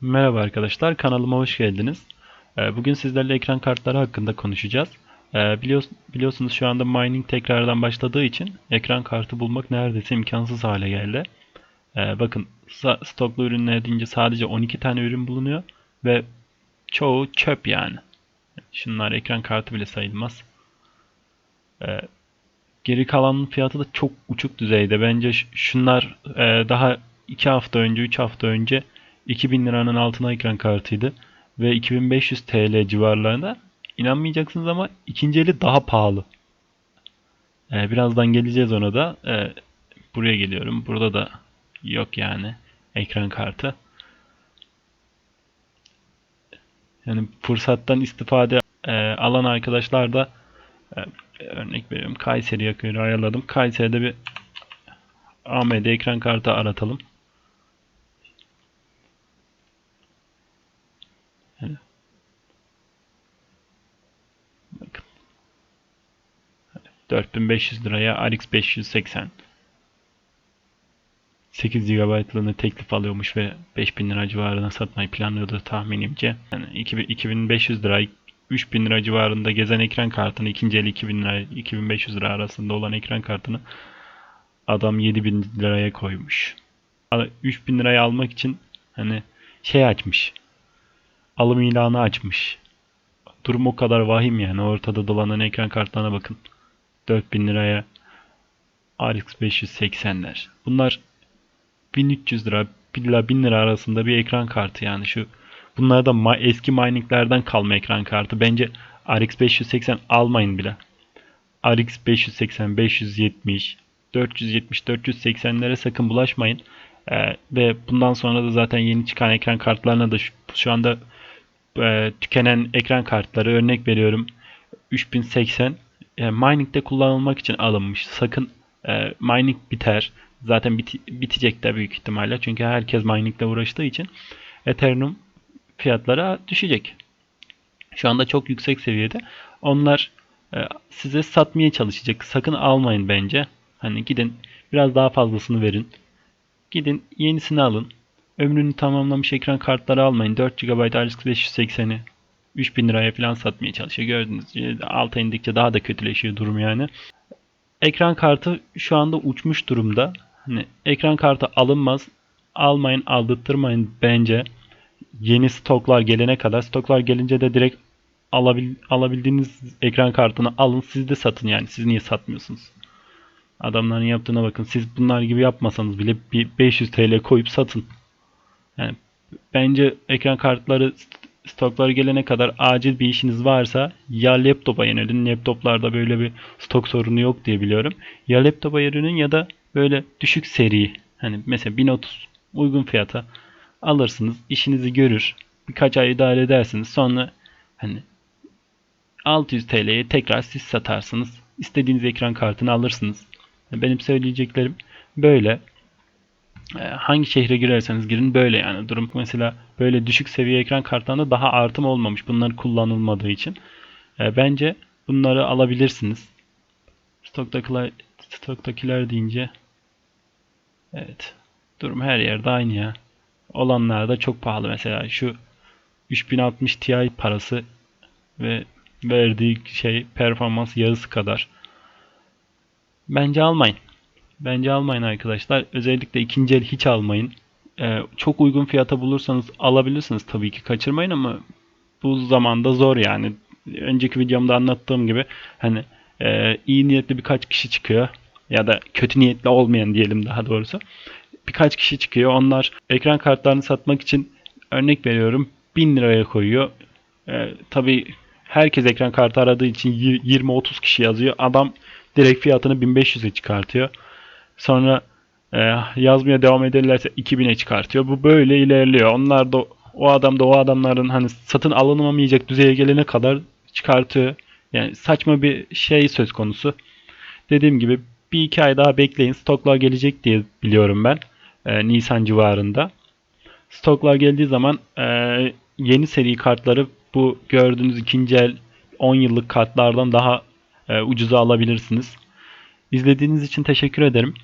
Merhaba arkadaşlar, kanalıma hoş geldiniz. Ee, Bugün sizlerle ekran kartları hakkında konuşacağız. Ee, biliyor- Biliyorsunuz şu anda mining tekrardan başladığı için ekran kartı bulmak neredeyse imkansız hale geldi. Ee, Bakın stoklu ürünler deyince sadece 12 tane ürün bulunuyor ve çoğu çöp yani. Şunlar ekran kartı bile sayılmaz. Geri kalanın fiyatı da çok uçuk düzeyde. Bence şunlar e, daha 2 hafta önce, 3 hafta önce 2000 liranın altına ekran kartıydı. Ve 2500 TL civarlarında. İnanmayacaksınız ama ikinci eli daha pahalı. E, birazdan geleceğiz ona da. E, buraya geliyorum. Burada da yok yani ekran kartı. Yani fırsattan istifade e, alan arkadaşlar da e, örnek veriyorum Kayseri'ye göre ayarladım. Kayseri'de bir AMD ekran kartı aratalım. 4500 liraya RX 580 8 GB'lığını teklif alıyormuş ve 5000 lira civarına satmayı planlıyordu tahminimce. Yani 2000 2500 lira 3000 lira civarında gezen ekran kartını ikinci el 2000 lira 2500 lira arasında olan ekran kartını adam 7000 liraya koymuş. 3000 liraya almak için hani şey açmış. Alım ilanı açmış. Durum o kadar vahim yani. Ortada dolanan ekran kartlarına bakın. 4000 liraya RX 580'ler. Bunlar 1300 lira illa 1000 lira arasında bir ekran kartı yani şu bunlar da eski mininglerden kalma ekran kartı. Bence RX 580 almayın bile. RX 580, 570, 470, 480'lere sakın bulaşmayın. Ee, ve bundan sonra da zaten yeni çıkan ekran kartlarına da şu, şu anda e, tükenen ekran kartları örnek veriyorum 3080 e, mining'de kullanılmak için alınmış. Sakın e, mining biter. Zaten biti- bitecek de büyük ihtimalle. Çünkü herkes miningle uğraştığı için Ethereum fiyatları düşecek. Şu anda çok yüksek seviyede. Onlar e, size satmaya çalışacak. Sakın almayın bence. Hani gidin biraz daha fazlasını verin. Gidin yenisini alın. Ömrünü tamamlamış ekran kartları almayın. 4 GB RX 580'i 3000 liraya falan satmaya çalışıyor. Gördüğünüz gibi alta indikçe daha da kötüleşiyor durum yani. Ekran kartı şu anda uçmuş durumda. Hani ekran kartı alınmaz. Almayın, aldırtmayın bence. Yeni stoklar gelene kadar. Stoklar gelince de direkt alabil, alabildiğiniz ekran kartını alın. Siz de satın yani. Siz niye satmıyorsunuz? Adamların yaptığına bakın. Siz bunlar gibi yapmasanız bile bir 500 TL koyup satın. Yani bence ekran kartları stokları gelene kadar acil bir işiniz varsa ya laptopa yönelin. Laptoplarda böyle bir stok sorunu yok diye biliyorum. Ya laptopa yönelin ya da böyle düşük seri hani mesela 1030 uygun fiyata alırsınız. işinizi görür. Birkaç ay idare edersiniz. Sonra hani 600 TL'ye tekrar siz satarsınız. İstediğiniz ekran kartını alırsınız. Benim söyleyeceklerim böyle. E, hangi şehre girerseniz girin böyle yani. Durum mesela böyle düşük seviye ekran kartlarında daha artım olmamış bunlar kullanılmadığı için. E, bence bunları alabilirsiniz. Stoktakiler stoktakiler deyince evet durum her yerde aynı ya. Olanlar da çok pahalı. Mesela şu 3060 Ti parası ve verdiği şey performans yarısı kadar. Bence almayın Bence almayın arkadaşlar. Özellikle ikinci el hiç almayın. Ee, çok uygun fiyata bulursanız alabilirsiniz tabii ki kaçırmayın ama bu zamanda zor yani. Önceki videomda anlattığım gibi hani e, iyi niyetli birkaç kişi çıkıyor ya da kötü niyetli olmayan diyelim daha doğrusu. Birkaç kişi çıkıyor. Onlar ekran kartlarını satmak için örnek veriyorum 1000 liraya koyuyor. Ee, tabii herkes ekran kartı aradığı için 20-30 kişi yazıyor. Adam direkt fiyatını 1500'e çıkartıyor. Sonra e, yazmaya devam ederlerse 2000'e çıkartıyor. Bu böyle ilerliyor. Onlar da o adam da o adamların hani satın alınamayacak düzeye gelene kadar çıkartıyor. Yani saçma bir şey söz konusu. Dediğim gibi bir iki ay daha bekleyin. Stoklar gelecek diye biliyorum ben. E, Nisan civarında. Stoklar geldiği zaman e, yeni seri kartları bu gördüğünüz ikinci el 10 yıllık kartlardan daha e, ucuza alabilirsiniz. İzlediğiniz için teşekkür ederim.